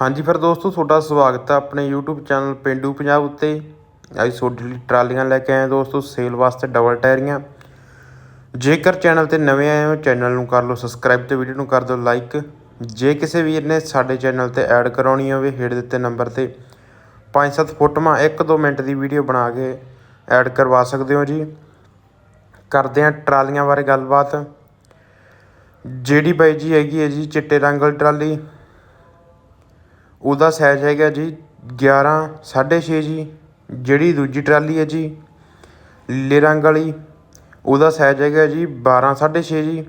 ਹਾਂਜੀ ਫਿਰ ਦੋਸਤੋ, ਤੁਹਾਡਾ ਸਵਾਗਤ ਹੈ ਆਪਣੇ YouTube ਚੈਨਲ ਪਿੰਡੂ ਪੰਜਾਬ ਉੱਤੇ। ਅੱਜ ਤੁਹਾਡੇ ਲਈ ਟਰਾਲੀਆਂ ਲੈ ਕੇ ਆਏ ਦੋਸਤੋ, ਸੇਲ ਵਾਸਤੇ ਡਬਲ ਟਾਇਰੀਆਂ। ਜੇਕਰ ਚੈਨਲ ਤੇ ਨਵੇਂ ਆਏ ਹੋ, ਚੈਨਲ ਨੂੰ ਕਰ ਲਓ ਸਬਸਕ੍ਰਾਈਬ ਤੇ ਵੀਡੀਓ ਨੂੰ ਕਰ ਦਿਓ ਲਾਈਕ। ਜੇ ਕਿਸੇ ਵੀਰ ਨੇ ਸਾਡੇ ਚੈਨਲ ਤੇ ਐਡ ਕਰਾਉਣੀ ਹੋਵੇ, ਹੇਠ ਦਿੱਤੇ ਨੰਬਰ ਤੇ 5-7 ਫੋਟੋਆਂ 1-2 ਮਿੰਟ ਦੀ ਵੀਡੀਓ ਬਣਾ ਕੇ ਐਡ ਕਰਵਾ ਸਕਦੇ ਹੋ ਜੀ। ਕਰਦੇ ਹਾਂ ਟਰਾਲੀਆਂ ਬਾਰੇ ਗੱਲਬਾਤ। ਜਿਹੜੀ ਬਾਈ ਜੀ ਹੈਗੀ ਹੈ ਜੀ, ਚਿੱਟੇ ਰੰਗ ਵਾਲੀ ਟਰਾਲੀ। ਉਹਦਾ ਸਾਈਜ਼ ਹੈਗਾ ਜੀ 11 6.5 ਜੀ, ਜਿਹੜੀ ਦੂਜੀ ਟਰਾਲੀ ਹੈ ਜੀ ਲੀਲੇ ਰੰਗ ਵਾਲੀ, ਉਹਦਾ ਸਾਈਜ਼ ਹੈਗਾ ਜੀ 12 6.5 ਜੀ।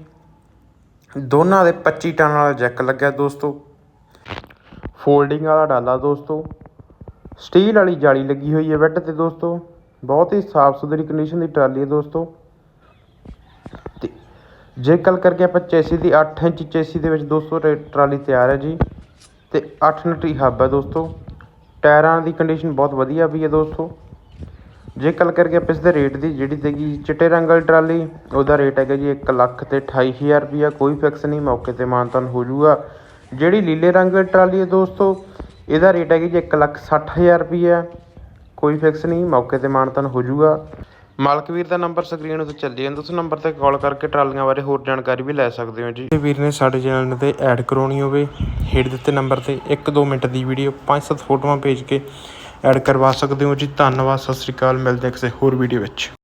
ਦੋਨਾਂ ਦੇ 25 ਟਨ ਵਾਲਾ ਜੈਕ ਲੱਗਿਆ ਦੋਸਤੋ। ਫੋਲਡਿੰਗ ਵਾਲਾ ਡਾਲਾ ਦੋਸਤੋ। ਸਟੀਲ ਵਾਲੀ ਜਾਲੀ ਲੱਗੀ ਹੋਈ ਹੈ ਬੈੱਡ ਤੇ ਦੋਸਤੋ। ਬਹੁਤ ਹੀ ਸਾਫ਼ ਸੁਥਰੀ ਕੰਡੀਸ਼ਨ ਦੀ ਟਰਾਲੀ ਹੈ ਦੋਸਤੋ। ਤੇ ਜੇ ਗੱਲ ਕਰਕੇ ਆਪਾਂ ਚੇਸੀ ਦੀ 8 ਇੰਚ ਚੇਸੀ ਦੇ ਵਿੱਚ ਦੋਸਤੋ ਟ- ਟਰਾਲੀ ਤਿਆਰ ਹੈ ਜੀ। ਅਤੇ ਅੱਠ ਨਟੀ ਹੱਬ ਹੈ ਦੋਸਤੋ। ਟਾਇਰਾਂ ਦੀ ਕੰਡੀਸ਼ਨ ਬਹੁਤ ਵਧੀਆ ਵੀ ਹੈ ਦੋਸਤੋ। ਜੇ ਗੱਲ ਕਰਕੇ ਆਪਾਂ ਇਸ ਦੇ ਰੇਟ ਦੀ, ਜਿਹੜੀ ਤੇਗੀ ਚਿੱਟੇ ਰੰਗ ਵਾਲੀ ਟਰਾਲੀ, ਉਹਦਾ ਰੇਟ ਹੈਗਾ ਜੀ 1 ਲੱਖ ਤੇ 28000 ਰੁਪਿਆ ਕੋਈ ਫਿਕਸ ਨਹੀਂ, ਮੌਕੇ ਤੇ ਮਾਨਤਨ ਹੋ ਜਾਊਗਾ। ਜਿਹੜੀ ਲੀਲੇ ਰੰਗ ਵਾਲੀ ਟਰਾਲੀ ਹੈ ਦੋਸਤੋ, ਇਹਦਾ ਰੇਟ ਹੈਗਾ ਜੀ 1 ਲੱਖ 60000 ਰੁਪਿਆ ਕੋਈ ਫਿਕਸ ਨਹੀਂ, ਮੌਕੇ ਤੇ ਮਾਨਤਨ ਹੋ ਜਾਊਗਾ। ਮਾਲਕ ਵੀਰ ਦਾ ਨੰਬਰ ਸਕਰੀਨ ਉੱਤੇ ਚੱਲੀ ਜਾਂਦਾ ਉਸ ਨੰਬਰ ਤੇ ਕਾਲ ਕਰਕੇ ਟਰਾਲੀਆਂ ਬਾਰੇ ਹੋਰ ਜਾਣਕਾਰੀ ਵੀ ਲੈ ਸਕਦੇ ਹੋ ਜੀ। ਜੇ ਵੀਰ ਨੇ ਸਾਡੇ ਚੈਨਲ ਤੇ ਐਡ ਕਰਾਉਣੀ ਹੋਵੇ, ਹੇਠ ਦਿੱਤੇ ਨੰਬਰ ਤੇ 1-2 ਮਿੰਟ ਦੀ ਵੀਡੀਓ 5-7 ਫੋਟੋਆਂ ਭੇਜ ਕੇ ਐਡ ਕਰਵਾ ਸਕਦੇ ਹੋ ਜੀ। ਧੰਨਵਾਦ, ਸਤਿ ਸ੍ਰੀ ਅਕਾਲ। ਮਿਲਦੇ ਹਾਂ ਕਿਸੇ ਹੋਰ ਵੀਡੀਓ ਵਿੱਚ।